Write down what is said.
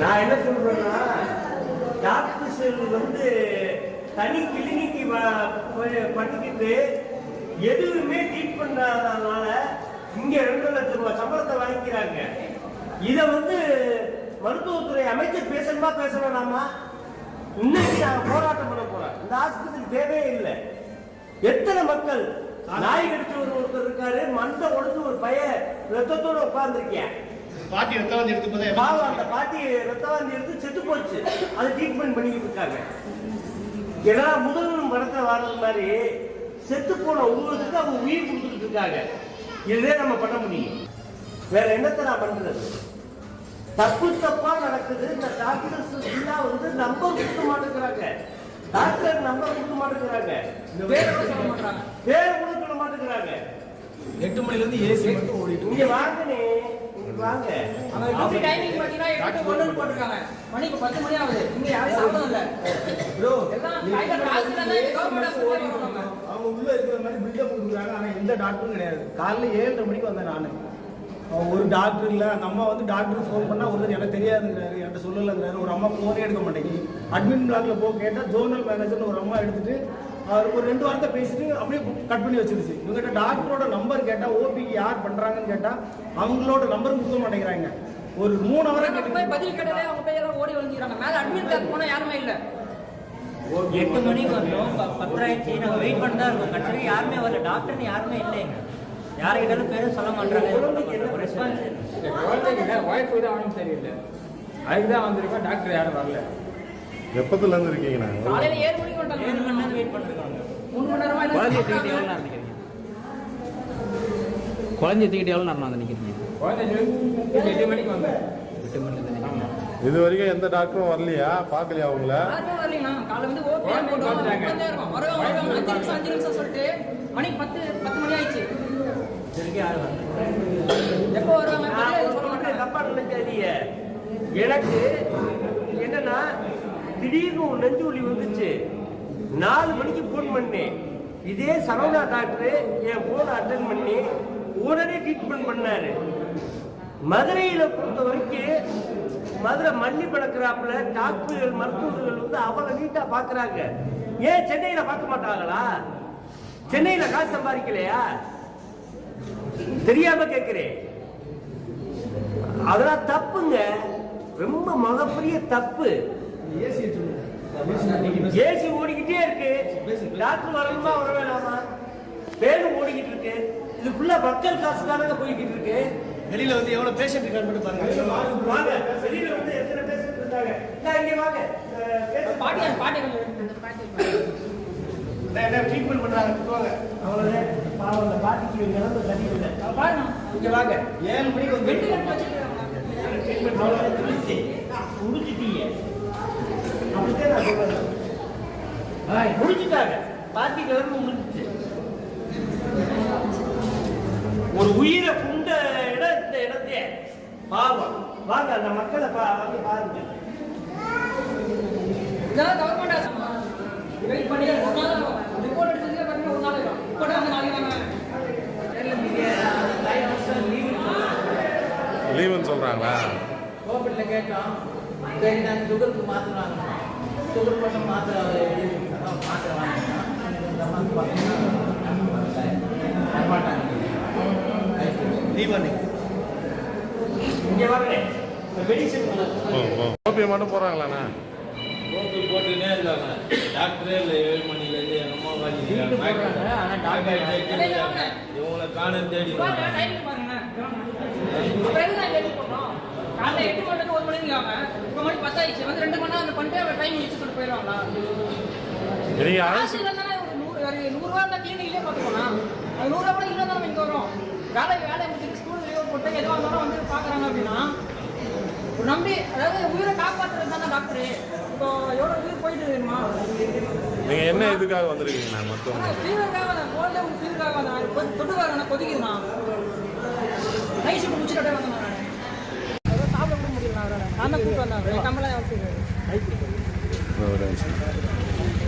நான் என்ன சொல்றேன்னா டாக்டர்ஸ் வந்து தனி கிளினிக்கு பண்ணிக்கிட்டு எதுவுமே ட்ரீட் பண்ணாதனால இங்க ரெண்டு லட்சம் ரூபாய் சம்பளத்தை வாங்கிக்கிறாங்க. இத வந்து மருத்துவத்துறை அமைச்சர் பேசணுமா பேச வேணாமா இன்னைக்கு நாங்க போராட்டம் பண்ண போறோம் இந்த ஆஸ்பத்திரி தேவையே இல்லை. எத்தனை மக்கள் நாய் கடிச்ச ஒரு ஒருத்தர் இருக்காரு மண்டை உடைஞ்சு ஒரு பையன் ரத்தத்தோட உட்கார்ந்துருக்கேன். பாட்டி ரத்தம் வந்து எடுத்து போதே பாவம் அந்த பாட்டி ரத்தவாந்தி எடுத்து செத்து போச்சு. அதை ட்ரீட்மெண்ட் பண்ணிக்கிட்டு இருக்காங்க. ஏன்னா முதல்வன் படத்துல வர்றது மாதிரி செத்து போன உருவத்துக்கு அவங்க உயிர் கொடுத்துட்டு இருக்காங்க. இதே நம்ம பண்ண முடியும். வேற என்னத்தை நான் பண்றது? தப்பு தப்பா நடக்குது. இந்த டாக்டர்ஸ் எல்லாம் வந்து நம்பர் கொடுக்க மாட்டேங்கிறாங்க. டாக்டர் நம்பர் கொடுக்க மாட்டேங்கிறாங்க. பேரை பேர் கொடுக்க மாட்டேங்கிறாங்க. எட்டு மணில இருந்து ஏசி மட்டும் ஓடிட்டு இங்க வாங்கனே வாங்க. அவங்க டியூட்டி டைமிங் பாத்தீங்கன்னா எட்டு ஒண்ணு போட்டிருக்காங்க. மணி இப்ப பத்து மணி ஆகுது. இங்க யாரும் சாப்பிடவும் இல்ல ப்ரோ எல்லாம் கையில காசு இல்ல கவர்மெண்ட் ஹாஸ்பிட்டல் போறாங்க அவங்க உள்ள இருக்கிற மாதிரி பில்டப் கொடுக்குறாங்க. ஆனா எந்த டாக்டரும் கிடையாது. காலைல ஏழரை மணிக்கு வந்தேன் நானு. ஒரு டாக்டர் இல்ல. அந்த அம்மா வந்து டாக்டர் ஃபோன் பண்ணா ஒருத்தர் எனக்கு தெரியாதுங்கிறாரு. என்கிட்ட சொல்லலைங்கிறாரு. ஒரு அம்மா ஃபோனே எடுக்க மாட்டேங்குது. அட்மின் பிளாக்ல போ கேட்டா ஜோனல் மேனேஜர்னு ஒரு அம்மா எடுத்துட்டு ஒரு ரெண்டு வார்த்தை பேசிட்டு அப்படியே கட் பண்ணி வச்சிருச்சு. இவங்ககிட்ட டாக்டரோட நம்பர் கேட்டா ஓபிக்கு யார் பண்றாங்கன்னு கேட்டா அவங்களோட நம்பர் கொடுக்க மாட்டேங்கிறாங்க. ஒரு மூணு அவரை போய் பதில் கேட்டாலே அவங்க போய் எல்லாம் ஓடி ஒளிஞ்சிக்கிறாங்க. மேல அட்மிட் கார்டு போனா யாருமே இல்ல. எட்டு மணிக்கு வந்தோம் ப- பத்தராயிடுச்சு நாங்கள் வெயிட் பண்ணி தான் இருக்கோம். கடைசி யாருமே வரல. டாக்டர்னு யாருமே இல்லைங்க. யாருக்கிட்டாலும் பேரும் சொல்ல மாட்டாங்க ரெஸ்பான்ஸ் ஒய்ஃபு தான் அவனும் சரியில்லை அதுக்கு தான் வந்திருக்கோம். டாக்டர் யாரும் வரல. எப்பத்துல இருந்து இருக்கீங்க நாங்க. காலையில ஏழு மணிக்கு ஏழு வந்துட்டாங்க மணி நேரம் வெயிட் பண்ணிருக்காங்க மூணு மணி நேரமா குழந்தைய தூக்கிட்டு சாப்பிட்டாங்க? எவ்வளோ நேரம் நிற்கிறீங்க குழந்தைய தூக்கிட்டு எவ்வளோ நேரம் வந்து நிற்கிறீங்க குழந்தை எட்டு மணிக்கு வந்தேன். எட்டு நிற்கிறீங்க இது வரைக்கும் எந்த டாக்டரும் வரலையா? பார்க்கலையா அவங்கள மணி பத்து பத்து மணி ஆயிடுச்சு. எப்போ வருவாங்க? எனக்கு என்னன்னா திடீர்னு ஒரு நெஞ்சு ஒளி வந்துச்சு. நாலு மணிக்கு ஃபோன் பண்ணேன் இதே சரவணா டாக்டர் என் ஃபோனை அட்டன் பண்ணி உடனே ட்ரீட்மெண்ட் பண்ணாரு. மதுரையில பொறுத்த வரைக்கும் மதுரை மல்லி பழக்கிறாப்புல டாக்டர்கள் மருத்துவர்கள் வந்து அவ்வளவு நீட்டா பாக்குறாங்க. ஏன் சென்னையில பார்க்க மாட்டாங்களா? சென்னையில காசு சம்பாதிக்கலையா? தெரியாம கேட்கிறேன் அதெல்லாம் தப்புங்க. ரொம்ப மகப்பெரிய தப்பு. ஏசி ஏசி ஓடிக்கிட்டே இருக்கு. டாக்டர் வரணுமா வர வேணாமா வேணும் ஓடிக்கிட்டு இருக்கு. இது ஃபுல்லா மக்கள் காசு தானங்க போய்கிட்டு இருக்கு. வெளியில வந்து எவ்வளவு பேஷண்ட் இருக்கான்னு மட்டும் பாருங்க. வாங்க. வெளியில வந்து எத்தனை பேஷண்ட் இருந்தாங்க இந்தா இங்க வாங்க. பாட்டி பாட்டி ட்ரீட்மெண்ட் பண்றாங்க. வாங்க அவ்வளவுதான். பாவம் அந்த பாட்டிக்கு நிலந்து தண்ணி இல்லை. பாருங்க. இங்க வாங்க. ஏழு மணிக்கு வந்து ட்ரீட்மெண்ட் முடிச்சிட்டீங்க அப்படித்தான் நான் சொல்றேன் முடிச்சிட்டாங்க. பாட்டி கிளம்பி முடிஞ்சிச்சு. ஒரு உயிரை புண்ட இடம் இந்த இடத்தையே பாவம். வாங்க அந்த மக்களை பா வந்து பாருங்க. இதெல்லாம் ஆசம் வெயிட் பண்ணி ஒரு நாள் ரிப்போர்ட் எடுத்ததுக்கு பார்த்தீங்கன்னா ஒரு நாள். ரிப்போர்ட் வந்து நாளைக்கு வாங்க லீவுன்னு கேட்டோம். சரி நான் சுகருக்கு மாத்திரை வாங்கணும் சுகர் மட்டும் மாத்திரை எழுதி கொடுத்தாங்க மாத்திரை வாங்கினா இந்த மாதிரி பார்த்தீங்கன்னா வரமாட்டாங்க. தீபாவளி இங்க வாங்க இந்த மெடிசன் ஓபியை மட்டும் போறாங்களாண்ணா? கோப்பி போட்டுனே இருக்காங்க. டாக்டரே இல்லை ஏழு மணிலேருந்து வாங்கி இவங்களை காணும் தேடி பாருங்க வந்தாங்க. டைமிங் பாருங்க அப்புறம் எதுக்கு நான் கேட்டு போடுறோம் காலைல எட்டு மணி நேரம் ஒரு மணிக்கு ஆகும் வந்து ரெண்டு மணி நேரம் பண்ணிட்டு டைம் முடிச்சு சொல்லிட்டு போயிடுவாங்களா காசு அரசு இல்லைன்னா நூறுரூவா இருந்தால் கிளினிக்லேயே பார்த்துக்கோனா அது நூறுரூவா கூட இல்லை நம்ம இங்கே வரோம் வேலை வேலை முடிச்சுட்டு ஸ்கூல் லீவ் போட்டு எதுவாக இருந்தாலும் வந்து பார்க்குறாங்க அப்படின்னா ஒரு நம்பி அதாவது உயிரை காப்பாற்றுறது தானே டாக்டரு இப்போ எவ்வளோ உயிர் போயிட்டு தெரியுமா? நீங்க என்ன இதுக்காக வந்திருக்கீங்கண்ணா மொத்தம் ஃபீவருக்காக கோல்டே நைட் ஷிஃப்ட் முடிச்சுட்டு வந்தேன் நான் அதான் தான் கூப்பிட்டு வந்தேன் கம்பளம் ஒரு நிமிஷம்.